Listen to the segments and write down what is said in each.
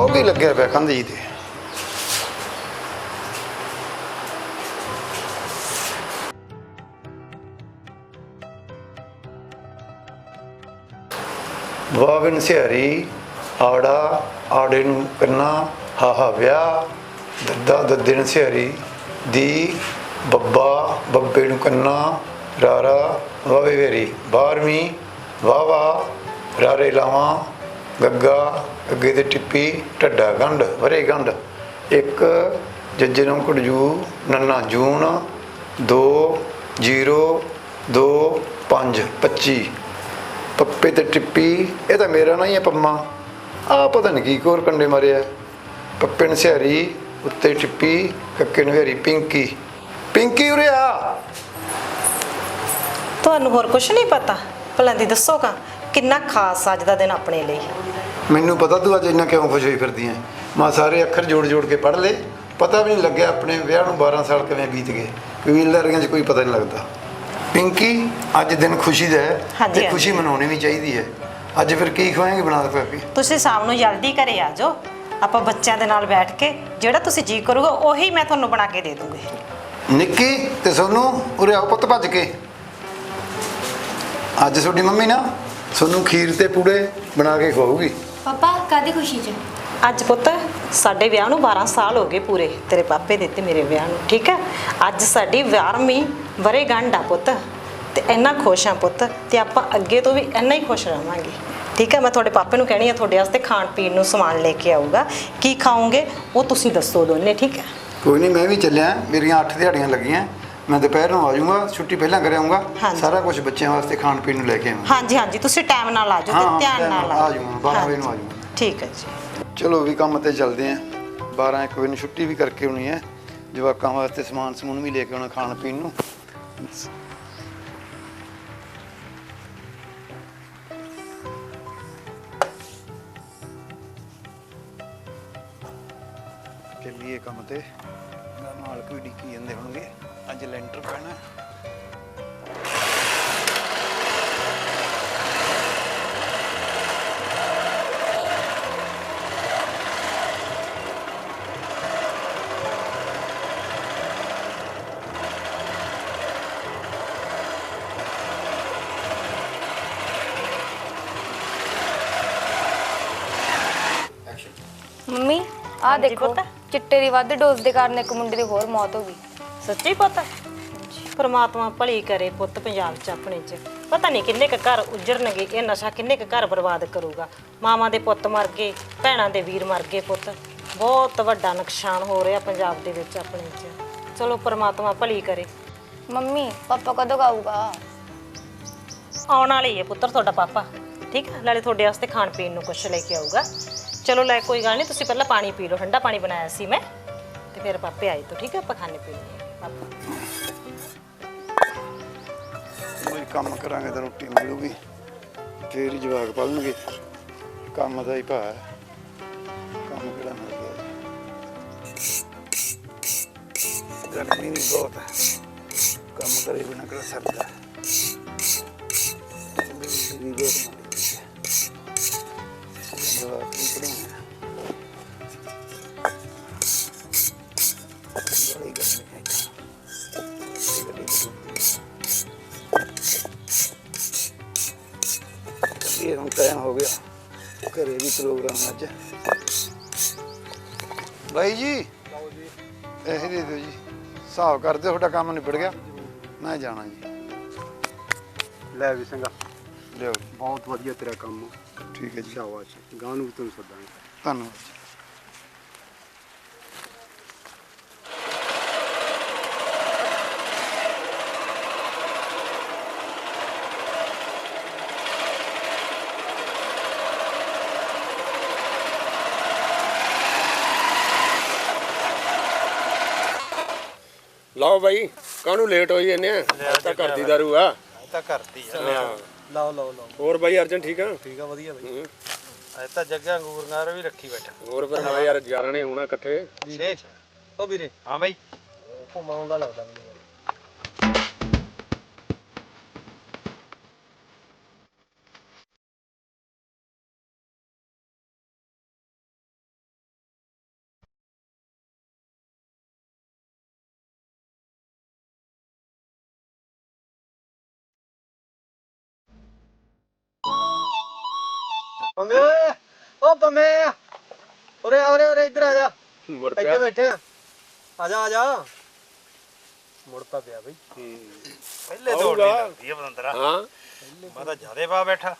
ਉਹ ਵੀ ਲੱਗਿਆ ਪਿਆ ਕੰਧ ਜੀ ਤੇ ਵਾਵਨ ਸਿਹਰੀ ਆੜਾ ਆੜੇ ਨੂੰ ਕੰਨਾ, ਹਾਹਾ ਵਿਆਹ, ਦੱਦਾ ਦੱਦੇ ਨੂੰ ਸਿਹਰੀ, ਦੀ, ਬੱਬਾ, ਬੱਬੇ ਨੂੰ ਕੰਨਾ, ਰਾਰਾ ਵਾਵੇ ਵੇਰੀ 12ਵੀਂ ਵਾਵਾ ਰਾਰੇ ਲਾਵਾਂ, ਗੱਗਾ ਅੱਗੇ ਤੇ ਟਿੱਪੀ, ਢੱਡਾ ਗੰਢ, ਵਰੇ ਗੰਢ। ਇੱਕ ਜੱਜੇ ਨੂੰ ਕੁੜਜੂ ਨੰਨਾ, ਜੂਨ 2 0 2 5 25 ਪੱਪੇ ਤੇ ਟਿੱਪੀ, ਇਹ ਤਾਂ ਮੇਰਾ ਨਾ ਹੀ ਹੈ ਪੰਮਾ। ਆ ਪਤਾ ਨਹੀਂ ਕੀ ਕੋਰ ਕੰਡੇ ਮਾਰਿਆ। ਪੱਪੇ ਨੂੰ ਸਿਹਾਰੀ, ਉੱਤੇ ਟਿੱਪੀ, ਕੱਕੇ ਨੂੰ ਹਰੀ ਪਿੰਕੀ। ਪਿੰਕੀ ਉਰੇ ਆ। ਤੁਹਾਨੂੰ ਹੋਰ ਕੁਝ ਨਹੀਂ ਪਤਾ? ਭਲਾਂ ਦੀ ਦੱਸੋਗਾ, ਕਿੰਨਾ ਖਾਸ ਅੱਜ ਦਾ ਦਿਨ ਆਪਣੇ ਲਈ। ਮੈਨੂੰ ਪਤਾ ਤੂੰ ਅੱਜ ਇੰਨਾ ਕਿਉਂ ਖੁਸ਼ ਹੋਈ ਫਿਰਦੀ ਐ? ਮੈਂ ਸਾਰੇ ਅੱਖਰ ਜੋੜ ਜੋੜ ਕੇ ਪੜ੍ਹ ਲਏ। ਪਤਾ ਵੀ ਨਹੀਂ ਲੱਗਿਆ ਆਪਣੇ ਵਿਆਹ ਨੂੰ 12 ਸਾਲ ਕਿਵੇਂ ਬੀਤ ਗਏ। ਕਬੀਲਦਾਰੀਆਂ 'ਚ ਕੋਈ ਪਤਾ ਨਹੀਂ ਲੱਗਦਾ। ਪਿੰਕੀ ਅੱਜ ਦਿਨ ਖੁਸ਼ੀ ਦਾ ਹੈ ਤੇ ਖੁਸ਼ੀ ਮਨਾਉਣੀ ਵੀ ਚਾਹੀਦੀ ਹੈ। ਅੱਜ ਫਿਰ ਕੀ ਖਵਾਏਂਗੇ ਬਣਾ ਕੇ ਪਾਪੀ ਤੁਸੀਂ ਸ਼ਾਮ ਨੂੰ ਜਲਦੀ ਘਰੇ ਆ ਜਾਓ। ਆਪਾਂ ਬੱਚਿਆਂ ਦੇ ਨਾਲ ਬੈਠ ਕੇ ਜਿਹੜਾ ਤੁਸੀਂ ਜੀ ਕਰੋਗੇ ਉਹੀ ਮੈਂ ਤੁਹਾਨੂੰ ਬਣਾ ਕੇ ਦੇ ਦੂੰਗੀ। ਨਿੱਕੀ ਤੇ ਸੋਨੂੰ ਉਰੇ ਆਓ ਪੁੱਤ ਭੱਜ ਕੇ। ਅੱਜ ਤੁਹਾਡੀ ਮੰਮੀ ਨਾ ਸੋਨੂੰ ਖੀਰ ਤੇ ਪੂੜੇ ਬਣਾ ਕੇ ਖਵਾਉਗੀ ਪਾਪਾ ਕਾਦੀ ਖੁਸ਼ੀ ਚ? ਅੱਜ ਪੁੱਤ ਸਾਡੇ ਵਿਆਹ ਨੂੰ 12 ਸਾਲ ਹੋ ਗਏ ਪੂਰੇ ਤੇਰੇ ਪਾਪੇ ਦੇ ਤੇ ਮੇਰੇ ਵਿਆਹ ਨੂੰ ਠੀਕ ਹੈ? ਅੱਜ ਸਾਡੀ 12ਵੀਂ ਵਰੇਗੰਢ ਆ ਪੁੱਤ ਤੇ ਇੰਨਾ ਖੁਸ਼ ਆ ਪੁੱਤ ਤੇ ਆਪਾਂ ਅੱਗੇ ਤੋਂ ਵੀ ਇੰਨਾ ਹੀ ਖੁਸ਼ ਰਵਾਂਗੇ ਠੀਕ ਹੈ? ਮੈਂ ਤੁਹਾਡੇ ਪਾਪੇ ਨੂੰ ਕਹਿਣੀ ਆ ਤੁਹਾਡੇ ਵਾਸਤੇ ਖਾਣ ਪੀਣ ਨੂੰ ਸਮਾਨ ਲੈ ਕੇ ਆਊਗਾ ਕੀ ਖਾਓਗੇ ਉਹ ਤੁਸੀਂ ਦੱਸੋ ਦੋਨੇ ਠੀਕ ਹੈ? ਕੋਈ ਨਹੀਂ ਮੈਂ ਵੀ ਚੱਲਿਆ ਮੇਰੀਆਂ 8 ਦਿਹਾੜੀਆਂ ਲੱਗੀਆਂ। ਮੈਂ ਦੁਪਹਿਰ ਨੂੰ ਆ ਜਾਊਂਗਾ ਛੁੱਟੀ ਪਹਿਲਾਂ ਕਰ ਆਊਂਗਾ ਹਾਂਜੀ। ਸਾਰਾ ਕੁਝ ਬੱਚਿਆਂ ਵਾਸਤੇ ਖਾਣ ਪੀਣ ਨੂੰ ਲੈ ਕੇ ਆਊਂਗਾ ਹਾਂਜੀ ਹਾਂਜੀ ਤੁਸੀਂ ਟਾਈਮ ਨਾਲ ਆ ਜਾਓ ਤੇ ਧਿਆਨ ਨਾਲ ਨਾਲ ਆ ਜਾਊਂਗਾ, ਬਾਰਾਂ ਵਜੇ ਨੂੰ ਆ ਜਾਊਂਗਾ। ਠੀਕ ਹੈ ਜੀ। ਚਲੋ ਵੀ ਕੰਮ ਤੇ ਚੱਲਦੇ ਆਂ। 12 1 ਵਜੇ ਨੂੰ ਛੁੱਟੀ ਵੀ ਕਰਕੇ ਆਉਣੀ ਹੈ। ਜਵਾਕਾਂ ਵਾਸਤੇ ਸਮਾਨ ਸਮੂਨ ਵੀ ਲੈ ਕੇ ਆਉਣਾ ਖਾਣ ਪੀਣ ਨੂੰ। ਚੱਲੀਏ ਕੰਮ ਤੇ। ਨਾ ਮਾਲਕ ਵੀ ਡਿੱਕੀ ਜਾਂਦੇ ਹੋਣਗੇ। ਅੱਜ ਲੈਂਟਰ ਪੈਣਾ ਮੰਮੀ ਆ ਹਾਂਜੀ ਦੇਖੋ ਪੁੱਤ। ਚਿੱਟੇ ਦੀ ਵੱਧ ਡੋਜ਼ ਦੇ ਕਾਰਨ ਇੱਕ ਮੁੰਡੇ ਦੀ ਹੋਰ ਮੌਤ ਹੋ ਗਈ ਸੱਚੀ ਪਤਾ? ਪਰਮਾਤਮਾ ਭਲੀ ਕਰੇ ਪੁੱਤ ਪੰਜਾਬ ਚ ਆਪਣੇ ਚ। ਪਤਾ ਨਹੀਂ ਕਿੰਨੇ ਕ ਘਰ ਉਜੜਨਗੇ ਇਹ ਨਸ਼ਾ ਕਿੰਨੇ ਕ ਘਰ ਬਰਬਾਦ ਕਰੂਗਾ। ਮਾਵਾਂ ਦੇ ਪੁੱਤ ਮਰ ਗਏ ਭੈਣਾਂ ਦੇ ਵੀਰ ਮਰ ਗਏ ਪੁੱਤ। ਬਹੁਤ ਵੱਡਾ ਨੁਕਸਾਨ ਹੋ ਰਿਹਾ ਪੰਜਾਬ ਦੇ ਵਿੱਚ ਆਪਣੇ ਚ। ਚਲੋ ਪਰਮਾਤਮਾ ਭਲੀ ਕਰੇ। ਮੰਮੀ ਪਾਪਾ ਕਦੋਂ ਆਊਗਾ? ਆਉਣ ਵਾਲੀ ਹੈ ਪੁੱਤਰ ਤੁਹਾਡਾ ਪਾਪਾ। ਠੀਕ ਹੈ ਨਾਲੇ ਤੁਹਾਡੇ ਵਾਸਤੇ ਖਾਣ ਪੀਣ ਨੂੰ ਕੁਝ ਲੈ ਕੇ ਆਊਗਾ। ਚਲੋ ਲੈ ਕੋਈ ਗੱਲ ਨਹੀਂ ਤੁਸੀਂ ਪਹਿਲਾਂ ਪਾਣੀ ਪੀ ਲਓ। ਠੰਡਾ ਪਾਣੀ ਬਣਾਇਆ ਸੀ ਮੈਂ। ਤੇ ਫਿਰ ਪਾਪੇ ਆਏ ਤੋਂ ਠੀਕ ਹੈ ਆਪਾਂ ਖਾਣੇ ਪੀਣੇ ਕੋਈ ਕੰਮ ਕਰਾਂਗੇ ਤਾਂ ਰੋਟੀ ਮਿਲੂਗੀ। ਫੇਰ ਹੀ ਜਵਾਕ ਪੜਨਗੇ ਕੰਮ ਦਾ ਹੀ ਭਾ ਹੈ। ਕੰਮ ਕਿਹੜਾ ਮਿਲ ਗਿਆ ਗਰਮੀ ਵੀ ਬਹੁਤ ਹੈ। ਕੰਮ ਕਰੇ ਬਿਨਾ ਕਿਹੜਾ ਸਰਦਾ। ਵੀ ਬਹੁਤ ਜਵਾਕ ਕੀ ਪੜਾਉਣਾ ਪ੍ਰੋਗਰਾਮ ਅੱਜ। ਬਾਈ ਜੀ ਇਹ ਦੇ ਦਿਓ ਜੀ। ਹਿਸਾਬ ਕਰ ਦਿਓ ਤੁਹਾਡਾ ਕੰਮ ਨਿਬੜ ਗਿਆ। ਮੈਂ ਜਾਣਾ ਜੀ। ਲੈ ਵੀ ਸਿੰਘਾ। ਲਿਓ ਬਹੁਤ ਵਧੀਆ ਤੇਰਾ ਕੰਮ ਠੀਕ ਹੈ ਜੀ। ਸ਼ਾਬਾਸ਼। ਗਾਂ ਨੂੰ ਵੀ ਤੈਨੂੰ ਸੱਦਾਂਗੇ। ਧੰਨਵਾਦ ਜੀ। ਲਓ ਬਾਈ ਕਾਹਨੂੰ ਲੇਟ ਹੋਈ ਜੰਨੇ ਆ? ਤਾਂ ਘਰ ਦੀ ਦਾਰੂ ਆ। ਤਾਂ ਕਰਤੀ ਆ। ਹਾਂ। ਲਓ ਲਓ ਲਓ। ਹੋਰ ਬਾਈ ਅਰਜਨ ਠੀਕ ਆ? ਠੀਕ ਆ ਵਧੀਆ ਬਈ। ਹੂੰ। ਅੱਜ ਤਾਂ ਜੱਗਾ ਅੰਗੂਰਨਾਰ ਵੀ ਰੱਖੀ ਬੈਠਾ। ਹੋਰ ਫਿਰ ਮੈਂ ਯਾਰ ਯਾਰਾਂ ਨੇ ਹੋਣਾ ਇਕੱਠੇ। ਵੀਰੇ ਉਹ ਵੀਰੇ। ਹਾਂ ਬਾਈ। ਘੁਮਾਉਂਦਾ ਲੱਗਦਾ ਮੈਨੂੰ। ਪੰਮੇ ਓਏ ਓ ਪੰਮੇ। ਉਰੇ ਆ, ਉਰੇ ਉਰੇ ਇੱਧਰ ਆ ਜਾ। ਮੁੜ ਇੱਥੇ ਪਿਆ। ਬੈਠੇ ਆ। ਆ ਜਾ ਆ ਜਾ। ਮੁੜ ਤਾਂ ਪਿਆ ਬਈ। ਪਹਿਲੇ ਦੌੜ ਨਹੀਂ ਲੱਗਦੀ ਆ ਬਦੰਦਰਾ ਹਾਂ। ਮੈਂ ਤਾਂ ਜਿਆਦੇ ਪਾ ਬੈਠਾ।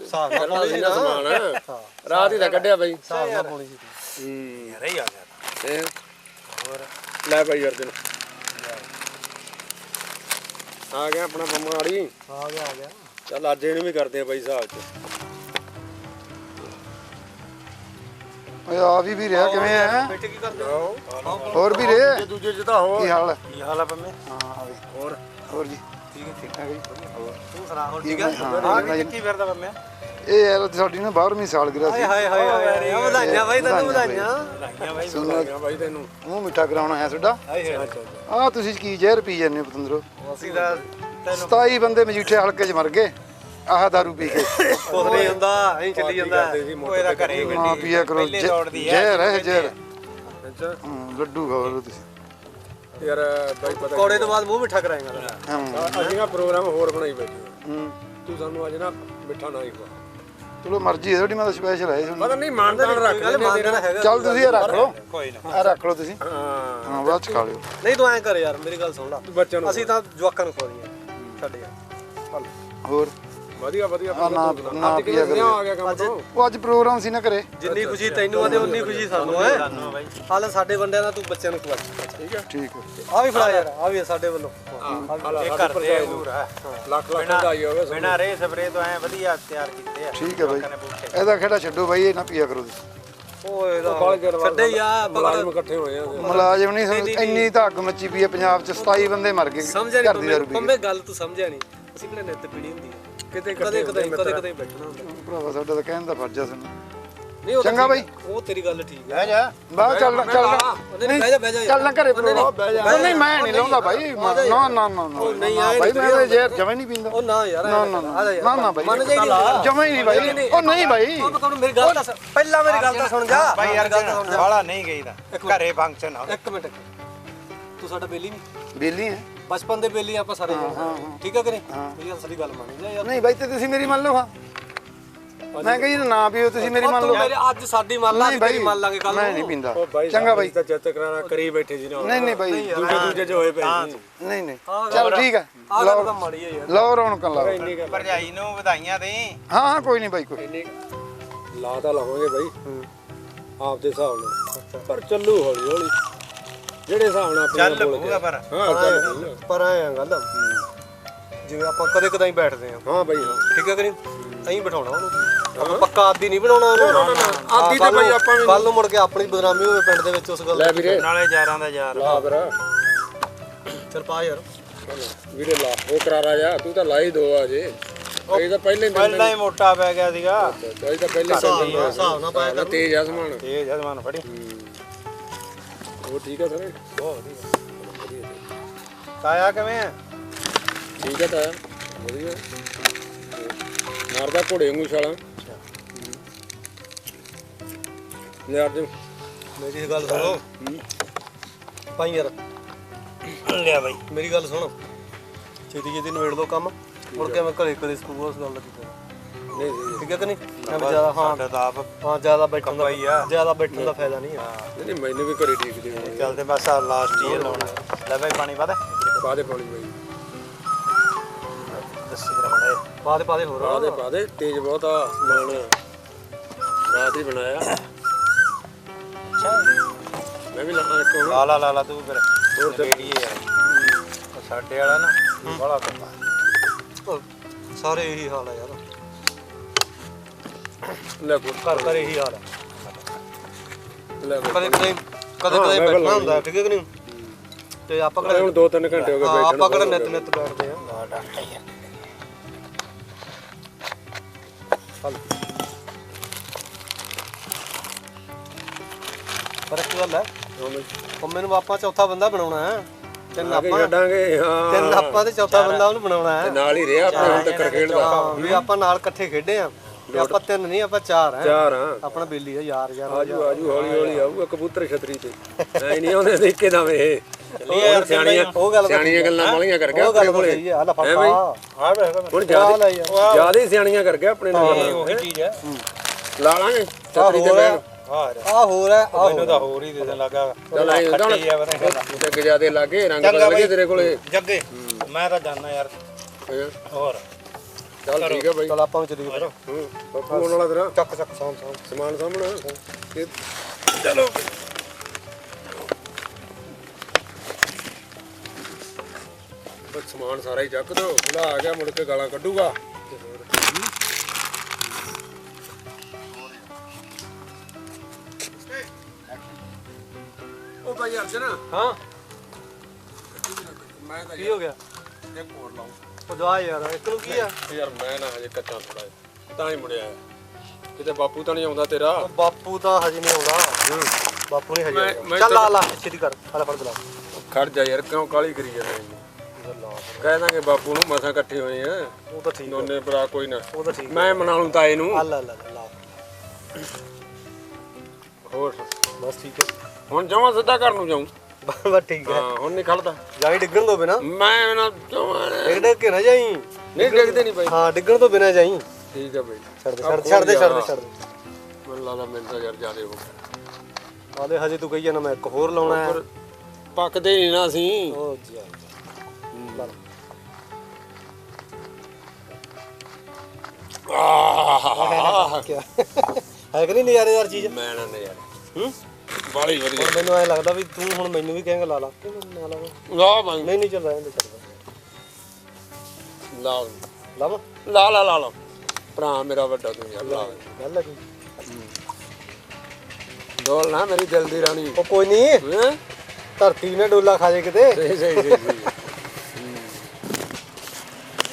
ਹਿਸਾਬ ਨਾਲ ਨਾਲ ਪਾਉਣੀ ਸੀ ਨਾ। ਸਮਾਨ। ਰਾਤ ਹੀ ਤਾਂ ਕੱਢਿਆ ਬਾਈ। ਹਿਸਾਬ ਨਾਲ ਪਾਉਣੀ ਸੀ। ਤੂੰ। ਹੂੰ। ਯਾਰੇ ਹੀ ਆ ਗਿਆ। ਤੇ ਲੈ ਭਾਈ ਅਰਜਨ ਆ ਗਿਆ ਆਪਣਾ ਪੰਮਾ ਵਾਲੀ ਆ ਗਿਆ ਆ ਗਿਆ। ਚੱਲ ਅੱਜ ਇਹਨੂੰ ਵੀ ਕਰਦੇ ਆ ਬਾਈ ਹਿਸਾਬ ਚ। ਓਏ ਆ ਵੀ ਵੀ ਰਿਹਾ ਕਿਵੇਂ ਆ ਬੇਟੇ ਕੀ ਕਰਦੇ ਹੋਰ ਵੀ ਰੇ ਦੂਜੇ ਚ ਤਾਂ ਹੋ ਕੀ ਹਾਲ ਹੈ ਕੀ ਹਾਲ ਆ ਪੰਮੇ? ਹਾਂ ਆ ਵੀ। ਹੋਰ? ਹੋਰ ਜੀ। ਠੀਕ ਹੈ ਠੀਕ ਹੈ। ਤੂੰ ਸੁਣਾ ਹੋਰ ਠੀਕ ਹੈ ਆ ਹਾਂ। ਆ ਕੀ ਫਿਰਦਾ ਪੰਮੇ। ਇਹ ਯਾਰ ਸਾਡੀ ਨਾ 12ਵੀਂ ਸਾਲ ਗਿਰਾ ਸੀ ਹਾਏ ਹਾਏ ਹਾਏ ਵਧਾਈਆਂ ਬਾਈ ਤੈਨੂੰ ਵਧਾਈਆਂ ਵਧਾਈਆਂ। ਬਾਈ ਸੁਣੋ ਆ ਬਾਈ ਤੈਨੂੰ। ਮੂੰਹ ਮਿੱਠਾ ਕਰਾਉਣਾ ਹੈ ਤੁਹਾਡਾ। ਹਾਏ ਹਾਏ ਆ ਤੁਸੀਂ ਕੀ ਜ਼ਹਿਰ ਪੀ ਜਾਂਦੇ ਹੋ ਪਤੰਦਰੋ? ਅਸੀਂ ਤਾਂ 27 ਬੰਦੇ ਮਜੀਠੇ ਹਲਕੇ 'ਚ ਮਰ ਗਏ। ਆਹ ਦਾਰੂ ਪੀ ਕੇ। ਕੁਝ ਨਹੀਂ ਹੁੰਦਾ ਐਂ ਚੱਲੀ ਜਾਂਦਾ। ਉਹ ਇਹਦਾ ਘਰੇ ਨਾ ਪੀਆ ਕਰੋ। ਪਹਿਲੇ ਹੈ, ਜ਼ਹਿਰ ਹੈ ਦੂਜੇ ਜ਼ਹਿਰ। ਅੱਛਾ। ਹੂੰ, ਲੱਡੂ ਖਾਓ ਲਓ ਤੁਸੀਂ। ਯਾਰ ਬਾਈ ਪਤਾ ਕੋੜੇ ਤੋਂ ਬਾਅਦ ਮੂੰਹ ਮਿੱਠਾ ਕਰਾਏਗਾ। ਹਾਂ। ਆ- ਅਸੀਂ ਨਾ ਪ੍ਰੋਗਰਾਮ ਹੋਰ ਬਣਾਈ ਬੈਠੇ ਹਾਂ। ਹੂੰ। ਤੂੰ ਸਾਨੂੰ ਅੱਜ ਨਾ ਮਿੱਠਾ ਨਾ ਹੀ ਖਵਾ। ਚਲੋ ਮਰਜ਼ੀ ਹੈ ਤੁਹਾਡੀ ਮੈਂ ਤਾਂ ਸਪੈਸ਼ਲ ਹੈ ਤੁਹਾਨੂੰ ਪਤਾ ਨਹੀਂ ਮਾਨਦਾਨ ਰੱਖ ਹੈਗਾ। ਚੱਲ ਤੁਸੀਂ ਇਹ ਰੱਖ ਲਓ। ਕੋਈ ਨਾ। ਆ ਰੱਖ ਲਓ ਤੁਸੀਂ। ਹਾਂ। ਹਾਂ ਬਾਅਦ ਚ ਖਾ ਲਿਓ। ਨਹੀਂ ਤੂੰ ਐਂ ਕਰ ਯਾਰ ਮੇਰੀ ਗੱਲ ਸੁਣ ਲੈ। ਅਸੀਂ ਤਾਂ ਜਵਾਕਾਂ ਨੂੰ ਖਵਾਉਣੀ ਆ ਛੱਡ ਯਾਰ। ਹੋਰ? ਵਧੀਆ ਵਧੀਆ ਆ ਨਾ ਨਾ ਅੱਜ ਪੀਆ ਕਿਵੇਂ ਕਰੋ। ਆ ਗਿਆ ਕੰਮ ਤੋਂ? ਉਹ ਅੱਜ ਪ੍ਰੋਗਰਾਮ ਸੀ ਨਾ ਕਰੇ ਜਿੰਨੀ ਖੁਸ਼ੀ ਤੈਨੂੰ ਆ ਤੇ ਉਨੀ ਖੁਸ਼ੀ ਸਾਨੂੰ ਹੈ? ਸਾਨੂੰ ਬਾਈ। ਹਾਲੇ ਸਾਡੇ ਬੰਦਿਆਂ ਦਾ ਤੂੰ ਬੱਚਿਆਂ ਨੂੰ ਖਵਾ। ਠੀਕ ਹੈ ਠੀਕ ਹੈ ਆ ਵੀ ਫੜਾ ਯਾਰ ਆ ਵੀ ਸਾਡੇ ਵੱਲੋਂ। ਇਹ ਕਰਦੇ ਦੂਰ ਆ। ਲੱਖ ਲੱਖ ਵਧਾਈ ਹੋਵੇ ਸਾਨੂੰ। ਬਿਨਾ ਰੇ ਸਪਰੇ ਤੋਂ ਐ ਵਧੀਆ ਤਿਆਰ ਕੀਤੇ ਆ। ਠੀਕ ਹੈ ਬਾਈ। ਲੋਕਾਂ ਨੇ ਬੂਟੇ। ਇਹਦਾ ਖੇੜਾ ਛੱਡੋ ਬਾਈ ਇਹ ਨਾ ਪੀਆ ਕਰੋ ਤੁਸੀਂ। ਉਹ ਇਹਦਾ ਬਾਹਲੇ ਚਿਰ ਬਾਅਦ ਛੱਡੇ ਯਾ ਮੁਲਾਜ਼ਮ ਇਕੱਠੇ ਹੋਏ ਆ ਮੁਲਾਜ਼ਮ ਨਹੀਂ ਸਮਝ ਇੰਨੀ ਤਾਂ ਅੱਗ ਮੱਚੀ ਪਈ ਹੈ ਪੰਜਾਬ 'ਚ 27 ਬੰਦੇ ਮਰ ਗਏ। ਸਮਝਿਆ ਨਹੀਂ ਗੱਲ ਤੂੰ ਸਮਝਿਆ ਨਹੀਂ ਅਸੀਂ ਕਿਹੜੇ ਨਿੱਤ ਪੀੜੀ ਹੁੰਦੀ ਹੈ ਕਿਤੇ ਕਦੇ ਕਦੇ ਕਦੇ ਕਦੇ ਬੈਠਣਾ ਹੁੰਦਾ। ਭਰਾਵਾ ਸਾਡਾ ਤਾਂ ਕਹਿਣ ਦਾ ਫਰਜ਼ ਆ ਸਾਨੂੰ। ਨਹੀਂ ਉਹ ਤਾਂ ਚੰਗਾ ਬਾਈ। ਉਹ ਤੇਰੀ ਗੱਲ ਠੀਕ ਹੈ ਬਹਿ ਜਾ। ਬਾਹਰ ਚੱਲ ਚੱਲ। ਉਹਨੇ ਨਹੀਂ ਬਹਿ ਜਾ ਬਹਿ ਜਾ ਚੱਲ ਨਾ ਘਰੇ ਪ੍ਰੋਗਰਾਮ ਨਹੀਂ ਮੈਂ ਨਹੀਂ ਲਾਉਂਦਾ ਬਾਈ। ਨਾ ਨਾ ਨਾ ਨਾ ਨਹੀਂ, ਆਏ ਬਾਈ ਨਹੀਂ ਮੈਂ ਤਾਂ ਜ਼ਹਿਰ ਜਮਾ ਨਹੀਂ ਪੀਂਦਾ। ਉਹ ਨਾ ਯਾਰ ਨਾ ਨਾ ਨਾ। ਆ ਜਾ ਯਾਰ। ਨਾ ਨਾ ਬਾਈ। ਮੰਨ ਜਾਏਗੀ ਜਮਾ ਹੀ ਨਹੀਂ ਬਾਈ। ਉਹ ਨਹੀਂ ਬਾਈ। ਉਹ ਮੇਰੀ ਗੱਲ ਤਾਂ ਸੁਣ- ਪਹਿਲਾਂ ਮੇਰੀ ਗੱਲ ਤਾਂ ਸੁਣ ਜਾ। ਬਾਈ ਯਾਰ ਗੱਲ ਤਾਂ ਸੁਣ ਜਾ। ਬਾਲਾ ਨਹੀਂ ਗਈਦਾ ਘਰੇ ਫੰਕਸ਼ਨ ਆ। ਇੱਕ ਮਿੰਟ। ਤੂੰ ਸਾਡਾ ਬੇਲੀ ਨਹੀਂ। ਬੇਲੀ ਹੈ। ਬਚਪਨ ਦੇ ਬੇਲੀ ਆਪਾਂ ਸਾਰੇ ਜਾਣੇ। ਠੀਕ ਹੈ ਕਿ ਨਹੀਂ? ਮੇਰੀ ਅਸਲੀ ਗੱਲ ਮੰਨ ਜਾ ਯਾਰ। ਨਹੀਂ ਬਾਈ ਤੇ ਤੁਸੀਂ ਮੇਰੀ ਮੰਨ ਲਓ ਹਾਂ। ਮੈਂ ਕਹੀ ਨਾ ਪੀਓ ਤੁਸੀਂ ਮੇਰੀ ਮੰਨ ਲਓ। ਮੇਰੇ ਅੱਜ ਸਾਡੀ ਮੰਨ ਲਾ ਤੇਰੀ ਮੰਨ ਲਾਂਗੇ ਕੱਲ ਮੈਂ ਨਹੀਂ ਪੀਂਦਾ। ਚੰਗਾ ਬਾਈ। ਤਾਂ ਚਿੱਤ ਕਰਾਣਾ ਕਰੀ ਬੈਠੇ ਸੀ ਨਾ ਨਹੀਂ ਨਹੀਂ ਬਾਈ। ਦੂਜੇ ਦੂਜੇ ਚ ਹੋਏ ਪਏ ਨਹੀਂ ਨਹੀਂ। ਚੱਲ ਠੀਕ ਹੈ ਗੱਲ ਤਾਂ ਮਾੜੀ ਹੈ ਯਾਰ। ਲਓ ਰੌਣਕਾਂ ਲਾਓ। ਭਰਜਾਈ ਨੂੰ ਵਧਾਈਆਂ ਦੇ। ਹਾਂ ਹਾਂ ਕੋਈ ਨਹੀਂ ਬਾਈ ਕੋਈ ਲਾ ਤਾਂ ਲਾਵਾਂਗੇ ਬਾਈ। ਆਪ ਦੇ ਹਿਸਾਬ ਨਾਲ। ਪਰ ਚੱਲੂ ਹੌਲੀ ਹੌਲੀ ਜਿਹੜੇ ਹਿਸਾਬ ਨਾਲ ਆਪਣੇ ਚੱਲ ਬੋਲ ਕੇ ਪਊਗਾ ਪਰ। ਹਾਂ ਚੱਲ ਪਊਗਾ। ਪਰ ਆਇਆ ਗੱਲ। ਜਿਵੇਂ ਆਪਾਂ ਕਦੇ ਕਦਾਈ ਬੈਠਦੇ ਹਾਂ। ਹਾਂ ਬਾਈ ਹਾਂ। ਠੀਕ ਹੈ ਕਿ ਨਹੀਂ? ਐਂ ਬਿਠਾਉਣਾ ਉਹਨੂੰ। ਆਪਾਂ ਪੱਕਾ ਆਦੀ ਨਹੀਂ ਬਣਾਉਣਾ ਉਹਨੂੰ। ਆਦੀ ਤੇ ਬਾਈ ਆਪਾਂ ਵੀ ਕੱਲ ਨੂੰ ਮੁੜ ਕੇ ਆਪਣੀ ਬਦਨਾਮੀ ਹੋਵੇ ਪਿੰਡ ਦੇ ਵਿੱਚ ਉਸ ਗੱਲ ਲੈ ਵੀਰੇ। ਨਾਲੇ ਯਾਰਾਂ ਦਾ ਯਾਰ। ਲਾ ਵੀਰਾ ਚਲ ਪਾ ਯਾਰ। ਵੀਰੇ ਲਾ ਉਹ ਕਰਾਰਾ ਜਾ ਤੂੰ ਤਾਂ ਲਾਈ ਦੋ ਆ ਜੇ। ਇਹ ਤਾਂ ਪਹਿਲੇ ਦਿਨ ਪਹਿਲਾਂ ਹੀ ਮੋਟਾ ਪੈ ਗਿਆ ਸੀਗਾ। ਇਹ ਤਾਂ ਪਹਿਲੇ ਦਿਨ ਹਿਸਾਬ ਨਾਲ ਪਾਇਆ ਨਾ ਤੇਜ਼ ਆ ਸਮਾਨ। ਇਹ ਜਜ਼ਮਾਨ ਫੜੀ। ਉਹ ਠੀਕ ਆ ਸਰ? ਕਾਇਆ ਕਿਵੇਂ ਆ? ਠੀਕ ਆ ਤਾਂ ਵਧੀਆ। ਮਾਰਦਾ ਘੋੜੇ ਵਾਂਗੂ ਛਾਲਾਂ। ਲੈ ਅਰਜੁਨ ਮੇਰੀ ਗੱਲ ਸੁਣੋ। ਭਾਈ ਯਾਰ ਲਿਆ ਬਾਈ। ਮੇਰੀ ਗੱਲ ਸੁਣੋ। ਛੇਤੀ ਛੇਤੀ ਨਵੇੜ ਲਓ ਕੰਮ ਮੁੜ ਕੇ ਮੈਂ ਘਰੇ ਕਦੇ ਸਕੂਲ ਉਸ ਗੱਲ ਦਾ ਕੀਤਾ ਨਹੀਂ ਨਹੀਂ। ਠੀਕ ਹੈ ਕਿ ਨਹੀਂ? ਜ਼ਿਆਦਾ ਹਾਂ। ਸਾਡਾ ਤਾਂ ਆਪ ਹਾਂ ਜ਼ਿਆਦਾ ਬੈਠਣ ਦਾ ਹੀ ਆ। ਜ਼ਿਆਦਾ ਬੈਠਣ ਦਾ ਫਾਇਦਾ ਨਹੀਂ ਹੈ। ਨਹੀਂ ਮੈਨੂੰ ਵੀ ਘਰੇ ਠੀਕ ਦੇ ਚੱਲਦੇ ਬਸ ਆ ਲਾਸਟ ਹੀ ਲਾਉਣਾ। ਲੈ ਬਾਈ ਪਾਣੀ ਪਾ ਦੇ। ਪਾ ਦੇ ਪਾਣੀ ਬਾਈ। ਦੱਸੀ ਕਰ ਮੜੇ ਪਾ ਦੇ ਪਾ ਦੇ ਹੋਰ। ਪਾ ਦੇ ਪਾ ਦੇ। ਤੇਜ਼ ਬਹੁਤ ਆ ਸਮਾਨ ਰਾਤ ਹੀ ਬਣਾਇਆ। ਮੈਂ ਵੀ ਲਾਣਾ ਇੱਕ ਹੁਣ ਲਾ ਲਾ ਲਾ ਲਾ ਤੂੰ ਫਿਰ। ਹੋਰ ਤੇ ਯਾਰ। ਉਹ ਸਾਡੇ ਵਾਲਾ ਨਾ ਬੜਾ ਕੱਪਾ ਉਹ ਸਾਰੇ ਇਹੀ ਹਾਲ ਆ ਯਾਰ। ਲੈ ਕੋਲ ਘਰ ਘਰ ਇਹੀ ਹਾਲ ਆ। ਲੈ ਬਈ। ਕਦੇ ਕਦੇ ਕਦੇ ਕਦੇ ਮੈਂ ਬੈਠਣਾ ਹੁੰਦਾ ਠੀਕ ਹੈ ਕਿ ਨਹੀਂ? ਤੇ ਆਪਾਂ ਅਰੇ ਕਿਹੜਾ ਹੁਣ 2-3 ਘੰਟੇ ਹੋ ਗਏ ਹਾਂ, ਬੈਠਣ ਆਪਾਂ ਕਿਹੜਾ ਨੂੰ। ਨਿੱਤ ਨਿੱਤ ਬੈਠਦੇ ਆ। ਲਾ ਡਾਕਟਰ ਯਾਰ ਪਰ ਇੱਕ ਗੱਲ ਹੈ ਉਹ ਮੈਨੂੰ ਆਪਾਂ ਚੌਥਾ ਬੰਦਾ ਬਣਾਉਣਾ ਹੈ। ਤਿੰਨ ਅੱਗੇ ਆਪਾਂ ਛੱਡਾਂਗੇ ਹਾਂ। ਤਿੰਨ ਆਪਾਂ ਤੇ ਚੌਥਾ ਬੰਦਾ ਉਹਨੂੰ ਬਣਾਉਣਾ ਤੇ ਹੈ ਨਾਲ ਹੀ ਰਿਹਾ ਆਪਣੇ ਹੁਣ ਤੱਕ ਖੇਡਦਾ। ਵੀ ਆਪਾਂ ਨਾਲ ਇਕੱਠੇ ਖੇਡੇ ਆ। ਤੇ ਆਪਾਂ ਤਿੰਨ ਨਹੀਂ ਆਪਾਂ ਚਾਰ ਆ। ਚਾਰ ਹਾਂ ਆਪਣਾ ਬੇਲੀ ਆ ਯਾਰ ਯਾਰ ਆਜੂ ਆਜੂ ਹੌਲੀ ਹੌਲੀ ਆਊਗਾ ਕਬੂਤਰ ਛਤਰੀ ਤੇ। ਐ ਨਹੀਂ ਆਉਂਦੇ ਦੇਖੇ ਸਿਆਣੀਆਂ ਉਹ ਗੱਲ ਸਿਆਣੀਆਂ ਆ। ਗੱਲਾਂ ਵਾਲੀਆਂ ਕਰ ਗਿਆ ਆਪਣੇ ਕੋਲੇ? ਆ। ਆ ਵੇ ਹੁਣ ਜ਼ਿਆਦਾ ਲੈ ਯਾਰ। ਜ਼ਿਆਦਾ ਹੀ ਸਿਆਣੀਆਂ ਕਰ ਗਿਆ ਆਪਣੇ ਨਾਲ। ਉਹੀ ਚੀਜ਼ ਹੈ। ਲਾ ਲਾਂਗੇ ਆਹ ਛਤਰੀ ਤੇ ਹੋਰ ਹੈ ਬੈਠ। ਆ ਯਾਰ। ਆਹ ਹੋਰ ਹੈ ਆਹ ਮੈਨੂੰ ਤਾਂ ਹੋਰ ਹੀ ਦਿਸਣ ਲੱਗਾ। ਚੱਲ ਆਈ ਖੱਟੀ ਆ ਬਰੇ ਜੱਗ ਜਿਆਦੇ ਲਾਗੇ ਰੰਗ ਚੰਗਾ ਬਦਲ ਗਿਆ ਬਈ। ਤੇਰੇ ਕੋਲੇ। ਜੱਗੇ ਮੈਂ ਤਾਂ ਜਾਣਾ ਯਾਰ? ਹੋਰ। ਚੱਲ ਠੀਕ ਹੈ ਬਾਈ। ਚਲ ਆਪਾਂ ਵੀ ਚੱਲੀਏ। ਫਿਰ ਹੂੰ। ਬੱਬੂ ਆਉਣ ਵਾਲਾ ਤੇਰਾ। ਚੱਕ ਚੱਕ। ਸਾਮ ਸਾਮ ਸਮਾਨ ਸਾਹਮਣਾ ਇਹ ਚਲੋ। ਬਸ ਸਮਾਨ ਸਾਰਾ ਹੀ ਚੱਕ ਦੋ ਬੁਲਾ ਆ ਗਿਆ ਮੁੜ ਕੇ ਗਾਲਾਂ ਕੱਢੂਗਾ। ਉਹ ਭਾਈ ਅਰਜਨ ਹਾਂ। ਮੈਂ ਤਾਂ ਕੀ ਹੋ ਗਿਆ? ਇੱਕ ਹੋਰ ਲਾਉਂ। ਜਾ ਯਾਰ ਇੱਕ ਨੂੰ ਕੀ ਆ? ਯਾਰ ਮੈਂ ਨਾ ਹਜੇ ਕੱਚਾ ਥੋੜਾ ਤਾਂ ਹੀ ਮੁੜਿਆ ਕਿਤੇ ਬਾਪੂ ਤਾਂ ਨਹੀਂ ਆਉਂਦਾ ਤੇਰਾ? ਬਾਪੂ ਤਾਂ ਹਜੇ ਨਹੀਂ ਆਉਂਦਾ। ਬਾਪੂ ਨਹੀਂ ਹਜੇ। ਮੈਂ ਚੱਲ ਤਾਂ- ਲਾ ਛੇਤੀ ਕਰ ਹਾਲੇ ਫੜ ਬੁਲਾ ਖੜ ਜਾ ਯਾਰ ਕਿਉਂ ਕਾਲੀ ਕਰੀ ਜਾਂਦਾ ਇੰਨੀ? ਕਹਿ ਦਾਂਗੇ ਬਾਪੂ ਨੂੰ ਮਸਾਂ ਇਕੱਠੇ ਹੋਏ ਆ। ਉਹ ਤਾਂ ਠੀਕ ਦੋਨੇ ਭਰਾ ਕੋਈ ਨਾ। ਉਹ ਤਾਂ ਠੀਕ ਮੈਂ ਮਨਾ ਲੂੰ ਤਾਏ ਨੂੰ। ਆ ਲੈ ਲੈ ਲੈ, ਲਾ। ਹੋਰ ਬਸ ਠੀਕ ਹੈ ਹੁਣ ਜਾਵਾਂ ਸਿੱਧਾ ਘਰ ਨੂੰ ਜਾਉਂ ਬਸ ਠੀਕ ਹੈ। ਹਾਂ ਹੁਣ ਨਹੀਂ ਖੜਦਾ। ਜਾਈ ਡਿੱਗਣ ਤੋਂ ਬਿਨਾ। ਮੈਂ ਨਾ ਡਿੱਗ ਡਿੱਗ ਕੇ ਨਾ ਜਾਈ। ਨਹੀਂ ਡਿੱਗਦੇ ਨਹੀਂ ਬਾਈ ਹਾਂ ਡਿੱਗਣ ਤੋਂ ਬਿਨਾ ਜਾਈ। ਠੀਕ ਆ ਬਾਈ ਛੱਡ ਦੇ ਛੱਡ ਦੇ, ਛੱਡ ਦੇ ਛੱਡ ਦੇ ਮੈਨੂੰ ਲੱਗਦਾ ਮੈਨੂੰ ਤਾਂ ਯਾਰ ਜ਼ਿਆਦੇ ਹੋ ਗਿਆ ਆਲੇ ਹਜੇ ਤੂੰ ਕਹੀ ਜਾਂਦਾ ਮੈਂ ਇੱਕ ਹੋਰ ਲਾਉਣਾ ਹੈ। ਪੱਕਦੇ ਨਹੀਂ ਨਾ ਅਸੀਂ। ਉਹ ਜੀ। ਆਹ। ਹੈ ਕਿ ਨਹੀਂ ਨਜ਼ਾਰੇਦਾਰ ਚੀਜ਼? ਮੈਂ ਨਾ ਨੇ ਯਾਰ ਹੂੰ? ਬਾਲੀ ਵਧੀਆ। ਹੁਣ ਮੈਨੂੰ ਐ ਲੱਗਦਾ ਵੀ ਤੂੰ ਹੁਣ ਮੈਨੂੰ ਵੀ ਕਹੇਂਗਾ ਲਾ ਲਾ। ਕਿ ਮੈਂ ਨਾ ਲਾਵਾਂ ਲਾ ਬਾਈ। ਨਹੀਂ ਨਹੀਂ ਚੱਲ ਰਹਿਣ ਦੇ ਚੱਲ ਲਾ ਲਾਵਾਂ ਲਾ ਲਾ ਲਾ ਲਾ ਭਰਾ ਮੇਰਾ ਵੱਡਾ ਤੂੰ ਯਾਰ ਲਾ। ਗੱਲ ਹੈ ਕੋਈ ਡੋਲ ਨਾ ਮੇਰੀ ਦਿਲ ਦੀ ਰਾਣੀ। ਉਹ ਕੋਈ ਨਹੀਂ। ਹੈਂ? ਧਰਤੀ ਵੀ ਨਾ ਡੋਲਾ ਖਾ ਜੇ ਕਿਤੇ। ਸਹੀ ਸਹੀ ਸਹੀ ਸਹੀ।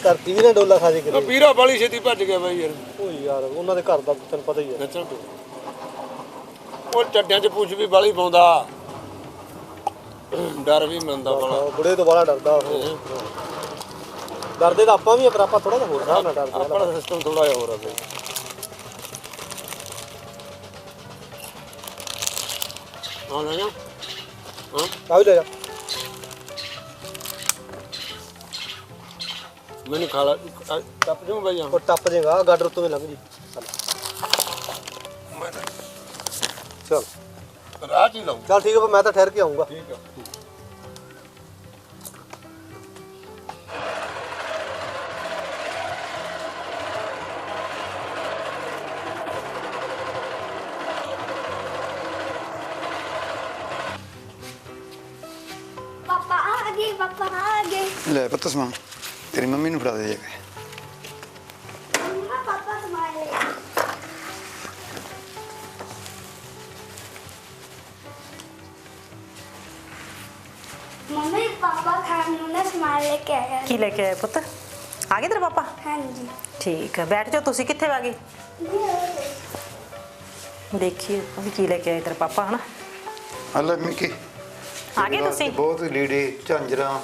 ਧਰਤੀ ਵੀ ਨਾ ਡੋਲਾ ਖਾ ਜੇ ਕਿਤੇ। ਵੀਰਾ ਬਾਲੀ ਛੇਤੀ ਭੱਜ ਗਿਆ ਬਾਈ ਯਾਰ। ਉਹ ਯਾਰ ਉਹਨਾਂ ਦੇ ਘਰ ਦਾ ਤੈਨੂੰ ਪਤਾ ਹੀ ਹੈ। ਨੱਚਣ ਤੂੰ। ਉਹ ਚੱਡਿਆਂ 'ਚ ਪੁੱਛ ਵੀ ਬਾਲੀ ਪਾਉਂਦਾ। ਡਰ ਵੀ ਮੰਨਦਾ ਬੜਾ ਬੁੜੇ ਤੋਂ ਬੜਾ ਡਰਦਾ ਉਹ। ਡਰਦੇ ਤਾਂ ਆਪਾਂ ਵੀ ਆ ਪਰ ਆਪਾਂ ਥੋੜਾ ਜਿਹਾ ਹੋਰ ਹਿਸਾਬ ਨਾਲ ਡਰਦੇ ਆ ਆਪਣਾ ਸਿਸਟਮ ਥੋੜਾ ਜਿਹਾ ਹੋਰ ਆ ਬਈ। ਹਾਂ ਨਾ ਹਾਂ। ਆ ਵੀ ਲੈ ਜਾ। ਮੈਨੂੰ ਖਾਲਾ ਟੱਪ ਜੂ ਬਈ ਉਹ ਟੱਪ ਜਾਏਗਾ ਗਾਡਰ ਤੋਂ ਲੰਘ ਜੀ। ਚੱਲ ਰਾਹ ਚ ਹੀ ਲਾਉਂ ਚੱਲ ਠੀਕ ਹੈ ਫਿਰ ਮੈਂ ਤਾਂ ਠਹਿਰ ਕੇ ਆਉਂਗਾ ਠੀਕ ਆ। ਪਾਪਾ ਆ ਗਏ ਪਾਪਾ ਆ ਗਏ। ਲੈ ਪੁੱਤ ਸਮਾਨ ਤੇਰੀ ਮੰਮੀ ਨੂੰ ਫੜਾ ਦੇ ਜਾ ਕੇ। ਪਾਪਾ ਖਾਣ ਆ ਬੈਠ ਜਾਓ ਤੁਸੀਂ ਕਿੱਥੇ ਆ ਗਏ? ਦੇਖੀਏ ਕੀ ਲੈ ਕੇ ਆਏ ਤੇਰੇ ਪਾਪਾ ਹਨਾ? ਮਿੱਕੀ। ਆ ਤੁਸੀਂ? ਬਹੁਤ ਲੀੜੇ ਝਾਂਜਰਾਂ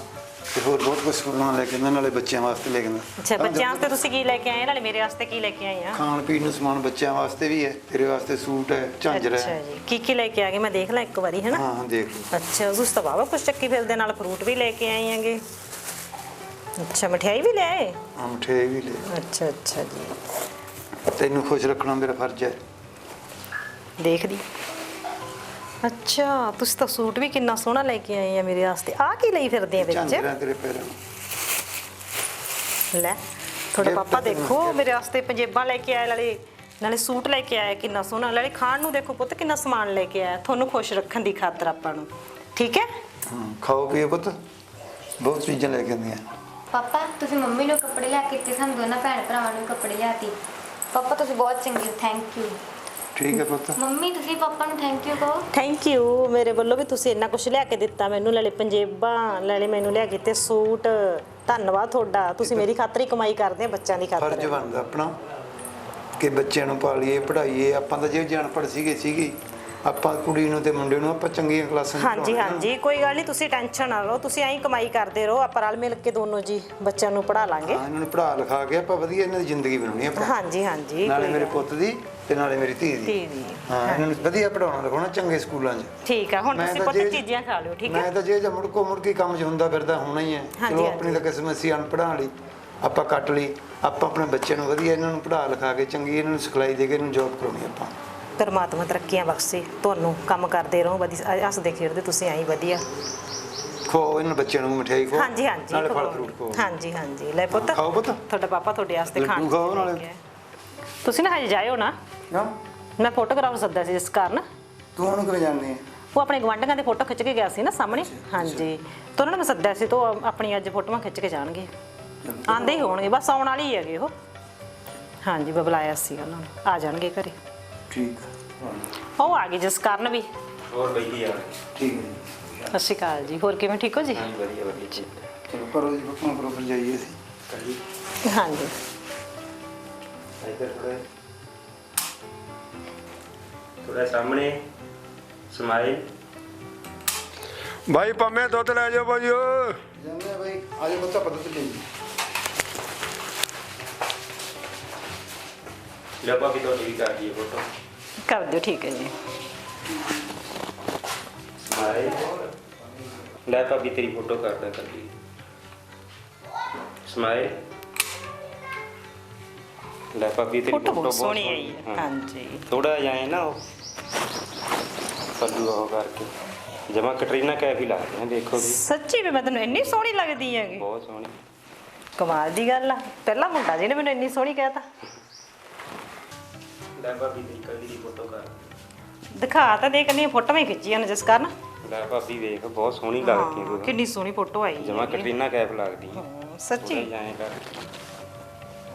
ਤੇ ਹੋਰ ਬਹੁਤ ਕੁਝ ਸਕੂਲਾਂ ਲੈ ਕੇ ਆਉਂਦਾ ਨਾਲੇ ਬੱਚਿਆਂ ਵਾਸਤੇ ਲੈ ਕੇ ਆਉਂਦਾ। ਅੱਛਾ ਬੱਚਿਆਂ ਵਾਸਤੇ ਤੁਸੀਂ ਕੀ ਲੈ ਕੇ ਆਏ? ਨਾਲੇ ਮੇਰੇ ਵਾਸਤੇ ਕੀ ਲੈ ਕੇ ਆਏ ਆ? ਖਾਣ ਪੀਣ ਨੂੰ ਸਮਾਨ ਬੱਚਿਆਂ ਵਾਸਤੇ ਵੀ ਹੈ ਤੇਰੇ ਵਾਸਤੇ ਸੂਟ ਹੈ ਝਾਂਜਰ ਅੱਛਾ ਹੈ ਜੀ। ਕੀ ਕੀ ਲੈ ਕੇ ਆ ਗਏ? ਮੈਂ ਦੇਖ ਲਾਂ ਇੱਕ ਵਾਰੀ ਹਾਂ ਹਾਂ ਦੇਖ ਲਓ ਅੱਛਾ ਉਸ ਤੋਂ ਬਾਅਦ ਕੁਛ ਚੱਕੀ ਫਿਰਦੇ ਨਾਲ ਫਰੂਟ ਵੀ ਲੈ ਕੇ ਆਏ ਆਂਗੇ ਅੱਛਾ ਮਠਿਆਈ ਵੀ ਲੈ ਆਏ? ਆਹ ਮਠਿਆਈ ਵੀ ਲੈ ਅੱਛਾ ਅੱਛਾ ਜੀ। ਤੈਨੂੰ ਖੁਸ਼ ਰੱਖਣਾ ਮੇਰਾ ਫਰਜ਼ ਹੈ। ਦੇਖਦੀ। ਅੱਛਾ ਤੁਸੀਂ ਤਾਂ ਸੂਟ ਵੀ ਕਿੰਨਾ ਸੋਹਣਾ ਲੈ ਕੇ ਆਏ ਆ ਮੇਰੇ ਵਾਸਤੇ। ਆ ਕੀ ਲਈ ਫਿਰਦੇ ਆ ਵਿੱਚ? ਝਾਂਜਰਾਂ ਤੇਰੇ ਪੈਰਾਂ। ਨੂੰ ਲੈ ਤੁਹਾਡਾ ਪਾਪਾ ਦੇਖੋ। ਮੇਰੇ ਵਾਸਤੇ ਪੰਜੇਬਾਂ ਲੈ ਕੇ ਆਏ ਨਾਲੇ ਨਾਲੇ ਸੂਟ ਲੈ ਕੇ ਆਇਆ ਕਿੰਨਾ ਸੋਹਣਾ। ਨਾਲੇ ਖਾਣ ਨੂੰ ਦੇਖੋ ਪੁੱਤ ਕਿੰਨਾ ਸਮਾਨ ਲੈ ਕੇ ਆਇਆ। ਤੁਹਾਨੂੰ ਖੁਸ਼ ਰੱਖਣ ਦੀ ਖਾਤਰ ਆਪਾਂ ਨੂੰ। ਠੀਕ ਹੈ? ਹਾਂ ਖਾਓ ਪੀਓ ਪੁੱਤ। ਬਹੁਤ ਚੀਜ਼ਾਂ ਲੈ ਕੇ ਆਉਂਦੀਆਂ। ਪਾਪਾ ਤੁਸੀਂ ਮੰਮੀ ਨੂੰ ਕੱਪੜੇ ਲਿਆ ਕੇ ਦਿੱਤੇ ਸਾਨੂੰ ਦੋਨਾਂ ਭੈਣ ਭਰਾਵਾਂ ਨੂੰ ਕੱਪੜੇ ਲਿਆਤੀ ਪਾਪਾ ਤੁਸੀਂ ਬਹੁਤ ਚੰਗੇ ਹੋ ਥੈਂਕ ਯੂ ਠੀਕ ਹੈ ਪੁੱਤ। ਮੰਮੀ ਤੁਸੀਂ ਪਾਪਾ ਨੂੰ ਥੈਂਕ ਯੂ ਕਹੋ। ਥੈਂਕ ਯੂ ਮੇਰੇ ਵੱਲੋਂ ਵੀ ਤੁਸੀਂ ਇੰਨਾ ਕੁਝ ਲਿਆ ਕੇ ਦਿੱਤਾ ਮੈਨੂੰ ਨਾਲੇ ਪੰਜੇਬਾਂ ਨਾਲੇ ਮੈਨੂੰ ਲਿਆ ਕੇ ਦਿੱਤੇ ਸੂਟ। ਧੰਨਵਾਦ ਤੁਹਾਡਾ। ਤੁਸੀਂ ਮੇਰੀ ਖਾਤਰ ਹੀ ਕਮਾਈ ਕਰਦੇ ਆ ਬੱਚਿਆਂ ਦੀ ਫਰਜ਼ ਖਾਤਰ ਬਣਦਾ ਆਪਣਾ ਕਿ ਬੱਚਿਆਂ ਨੂੰ ਪਾਲੀਏ ਪੜ੍ਹਾਈਏ। ਆਪਾਂ ਤਾਂ ਜੇ ਜਾਣ ਪੜ ਸੀਗੇ ਸੀਗੀ। ਆਪਾਂ ਕੁੜੀ ਨੂੰ ਤੇ ਮੁੰਡੇ ਨੂੰ ਆਪਾਂ ਚੰਗੀਆਂ ਕਲਾਸਾਂ ਹਾਂਜੀ। ਹਾਂਜੀ। ਕੋਈ ਗੱਲ ਨਹੀਂ ਤੁਸੀਂ ਟੈਨਸ਼ਨ ਨਾ ਲਓ। ਤੁਸੀਂ ਐਂ ਕਮਾਈ ਕਰਦੇ ਰਹੋ। ਆਪਾਂ ਰਲ ਮਿਲ ਕੇ ਦੋਨੋਂ ਜੀ ਬੱਚਿਆਂ ਨੂੰ ਪੜ੍ਹਾ ਲਾਂਗੇ। ਹਾਂ ਇਹਨਾਂ ਨੂੰ ਪੜ੍ਹਾ ਲਿਖਾ ਕੇ ਆਪਾਂ ਵਧੀਆ ਇਹਨਾਂ ਦੀ ਜ਼ਿੰਦਗੀ ਬਣਾਉਣੀ ਆਪਾਂ ਹਾਂਜੀ ਹਾਂਜੀ। ਨਾਲੇ ਮੇਰੇ ਪੁੱਤ ਦੀ ਤੇ ਨਾਲੇ ਮੇਰੀ ਧੀ ਦੀ। ਧੀ ਦੀ। ਹਾਂ ਇਹਨਾਂ ਨੂੰ ਵਧੀਆ ਪੜਾਉਣਾ ਲਿਖਾਉਣਾ ਚੰਗੇ ਸਕੂਲਾਂ 'ਚ। ਠੀਕ ਆ ਹੁਣ ਮੈਂ ਤੁਸੀਂ ਤਾਂ ਪੁੱਤ ਜੇ- ਚੀਜ਼ੀਆਂ ਖਾ ਲਿਓ ਠੀਕ ਮੈਂ ਹੈ ਤਾਂ ਜੇ ਜਾਂ ਮੁੜਕੋ ਮੁੜਕੀ ਕੰਮ 'ਚ ਹੁੰਦਾ ਫਿਰਦਾ ਹੋਣਾ ਹੀ ਹੈ। ਹਾਂਜੀ, ਚਲੋ। ਆਪਣੀ ਤਾਂ ਕਿਸਮਤ ਸੀ ਅਨਪੜ੍ਹਾਂ ਵਾਲੀ। ਆਪਾਂ ਕੱਟ ਲਈ ਆਪਾਂ ਆਪਣੇ ਬੱਚਿਆਂ ਨੂੰ ਵਧੀਆ ਇਹਨਾਂ ਨੂੰ ਪੜ੍ਹਾ ਲਿਖਾ ਕੇ ਚੰਗੀ ਇਹਨਾਂ ਨੂੰ ਸਿਖਲਾਈ ਦੇ ਕੇ ਇਹਨਾਂ ਨੂੰ ਜੌਬ ਕਰਾਉਣੀ ਆਪਾਂ। ਪਰਮਾਤਮਾ ਤਰੱਕੀਆਂ ਬਖਸ਼ੇ ਤੁਹਾਨੂੰ ਕੰਮ ਕਰਦੇ ਰਹੋ ਵਧੀਆ ਹੱਸਦੇ ਖੇਡਦੇ ਤੁਸੀਂ ਐਂ ਵਧੀਆ। ਖੋ ਇਹਨਾਂ ਬੱਚਿਆਂ ਨੂੰ ਮਠਿਆਈ ਖੋ। ਹਾਂਜੀ ਹਾਂਜੀ ਨਾਲੇ ਫਲ। ਫਰੂਟ ਖੋ। ਹਾਂਜੀ ਹਾਂਜੀ। ਲੈ ਪੁੱਤ ਖਾਓ ਪੁੱਤ। ਤੁਹਾਡਾ ਪਾਪਾ ਤੁਹਾਡੇ ਵਾਸਤੇ ਲੱਡੂ ਖਾਣ ਖਾਓ ਨਾਲੇ। ਤੁਸੀਂ ਨਾ ਹਜੇ ਜਾਇਓ ਨਾ। ਕਿਉਂ? ਮੈਂ ਫੋਟੋਗ੍ਰਾਫਰ ਸੱਦਿਆ ਸੀ ਜਿਸ ਕਾਰਨ। ਤੂੰ ਉਹਨੂੰ ਕਿਵੇਂ ਜਾਣਦੀ ਹੈ ਉਹ ਆਪਣੇ ਗਵਾਂਢੀਆਂ ਦੇ ਫੋਟੋ ਖਿੱਚ ਕੇ ਗਿਆ ਸੀ ਨਾ ਸਾਹਮਣੇ। ਹਾਂਜੀ। ਤੇ ਉਹਨਾਂ ਨੇ ਮੈਂ ਸੱਦਿਆ ਸੀ ਤੋਂ ਆਪਣੀ ਅੱਜ ਫੋਟੋਆਂ ਖਿੱਚ ਕੇ ਜਾਣਗੇ। ਆਂਦੇ ਹੀ ਹੋਣਗੇ ਬਸ ਆਉਣ ਵਾਲੀ ਹੀ ਹੈਗੇ ਉਹ। ਹਾਂਜੀ ਬੁਲਾਇਆ ਸੀ ਉਹਨਾਂ ਨੂੰ। ਆ ਜਾਣਗੇ ਘਰੇ। ਠੀਕ ਉਹ ਆ ਗਏ ਜਿਸ ਕਾਰਨ ਵੀ। ਹੋਰ ਬਈ ਕੀ ਆ ਠੀਕ ਹੈ। ਸਤਿ ਸ਼੍ਰੀ ਅਕਾਲ ਜੀ। ਹੋਰ ਕਿਵੇਂ ਠੀਕ ਹੋ ਜੀ? ਹਾਂਜੀ ਵਧੀਆ ਵਧੀਆ। ਚਲੋ ਕਰੋ ਜੀ ਹੁਕਮ ਕਰੋ ਫਿਰ ਜਾਈਏ ਅਸੀਂ। ਹਾਂਜੀ। ਇੱਧਰ ਥੋੜਾ ਥੋੜਾ ਸਾਹਮਣੇ ਸਮਾਈਲ। ਭਾਈ ਪੰਮੇ ਦੁੱਧ ਲੈ ਜਾਓ ਭਾਜੀ ਓ ਜਾਂਦੇ ਆ ਬਾਈ ਆਜੋ ਬੱਤਾ ਪਤਾ ਤੇ ਲਈ ਲੈ ਭਾਬੀ ਤੁਹਾਡੀ ਵੀ ਕਰ ਦਈਏ ਫੋਟੋ। ਕਰ ਦਿਓ ਠੀਕ ਹੈ ਜੀ। ਸਮਾਈਲ। ਲੈ ਭਾਬੀ ਤੇਰੀ ਫੋਟੋ ਕਰਦਾ ਕਰ ਲਈ ਸਮਾਈਲ। ਲੈ ਭਾਬੀ ਤੇਰੀ ਫੋਟੋ ਬਹੁਤ ਸੋਹਣੀ ਆਈ ਹੈ। ਹਾਂ। ਹਾਂਜੀ। ਥੋੜਾ ਜਾਏ ਨਾ ਉਹ। ਪੱਲੂ ਉਹ ਕਰਕੇ। ਜਮਾ ਕਟਰੀਨਾ ਕੈਫ ਹੀ ਲੱਗਦੇ ਆ ਦੇਖੋ ਵੀ। ਸੱਚੀ ਵੀ ਮੈਂ ਤੈਨੂੰ ਇੰਨੀ ਸੋਹਣੀ ਲੱਗਦੀ ਹੈਗੀ। ਬਹੁਤ ਸੋਹਣੀ। ਕਮਾਲ ਦੀ ਗੱਲ ਆ। ਪਹਿਲਾ ਮੁੰਡਾ ਜਿਹਨੇ ਮੈਨੂੰ ਇੰਨੀ ਸੋਹਣੀ ਕਹਿਤਾ। ਲੈ ਭਾਬੀ ਤੇਰੀ ਕੱਲੀ ਦੀ ਫੋਟੋ ਕਰ। ਦਿਖਾ ਤਾਂ ਦੇ ਕੰਨੀ ਫੋਟੋਆਂ ਹੀ ਖਿੱਚੀਆਂ ਨੇ ਜਿਸ ਕਾਰਨ। ਲੈ ਭਾਬੀ ਵੇਖ ਬਹੁਤ ਸੋਹਣੀ ਲੱਗਦੀ ਹਾਂ, ਤੂੰ ਕਿੰਨੀ ਸੋਹਣੀ ਫੋਟੋ ਆਈ ਜਮਾ ਹੈਗੀ। ਕਟਰੀਨਾ ਕੈਫ ਲੱਗਦੀ। ਹੈ ਹਾਂ, ਸੱਚੀ ਜਾਏ ਕਰ।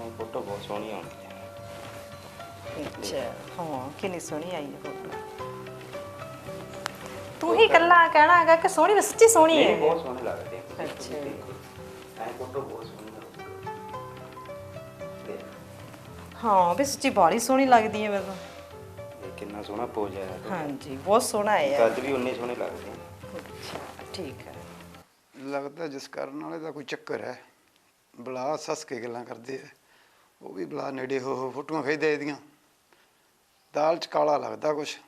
ਉਹ ਫੋਟੋ ਬਹੁਤ ਸੋਹਣੀ ਆਉਂਦੀ। ਅੱਛਾ ਹਾਂ ਕਿੰਨੀ ਸੋਹਣੀ ਆਈ ਹੈ ਫੋਟੋ ਤੂੰ ਹੀ ਇਕੱਲਾ ਕਹਿਣਾ ਹੈਗਾ ਕਿ ਸੋਹਣੀ ਸੱਚੀ ਸੋਹਣੀ ਹੈ। ਬਹੁਤ ਸੋਹਣੇ ਲੱਗਦੇ ਆ। ਅੱਛਾ। ਐ ਫੋਟੋ ਬਹੁਤ ਸੋਹਣੀ ਲੱਗਦੀ ਹਾਂ ਵੀ ਸੱਚੀ ਬਾਲੀ ਸੋਹਣੀ ਲੱਗਦੀ ਹੈ ਮੈਨੂੰ। ਇਹ ਕਿੰਨਾ ਸੋਹਣਾ ਪੋਜ ਆਇਆ ਹਾਂਜੀ ਬਹੁਤ ਸੋਹਣਾ ਹੈ ਕੱਦ ਵੀ ਉਨੇ ਸੋਹਣੇ ਲੱਗਦੇ ਆ। ਅੱਛਾ ਠੀਕ ਹੈ। ਲੱਗਦਾ ਜਿਸ ਕਰਨ ਵਾਲੇ ਦਾ ਕੋਈ ਚੱਕਰ ਹੈ। ਬਲਾ ਸੱਸ ਕੇ ਗੱਲਾਂ ਕਰਦੇ ਆ। ਉਹ ਵੀ ਬਲਾ ਨੇੜੇ ਹੋ ਹੋ ਫੋਟੋਆਂ ਖਿੱਚਦੇ ਇਹਦੀਆਂ। ਦਾਲ ਚ ਕਾਲਾ ਲੱਗਦਾ ਕੁਛ।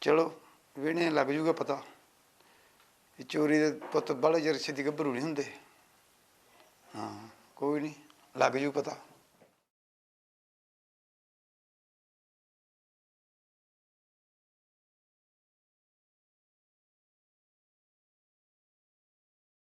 ਚਲੋ ਵੇਣੇ ਲੱਗ ਜੂਗਾ ਪਤਾ। ਇਹ ਚੋਰੀ ਦੇ ਪੁੱਤ ਬੜੇ ਜਰ ਛੇਤੀ ਗੱਭਰੂ ਨਹੀਂ ਹੁੰਦੇ। ਹਾਂ, ਕੋਈ ਨਹੀਂ, ਲੱਗ ਜੂ ਪਤਾ।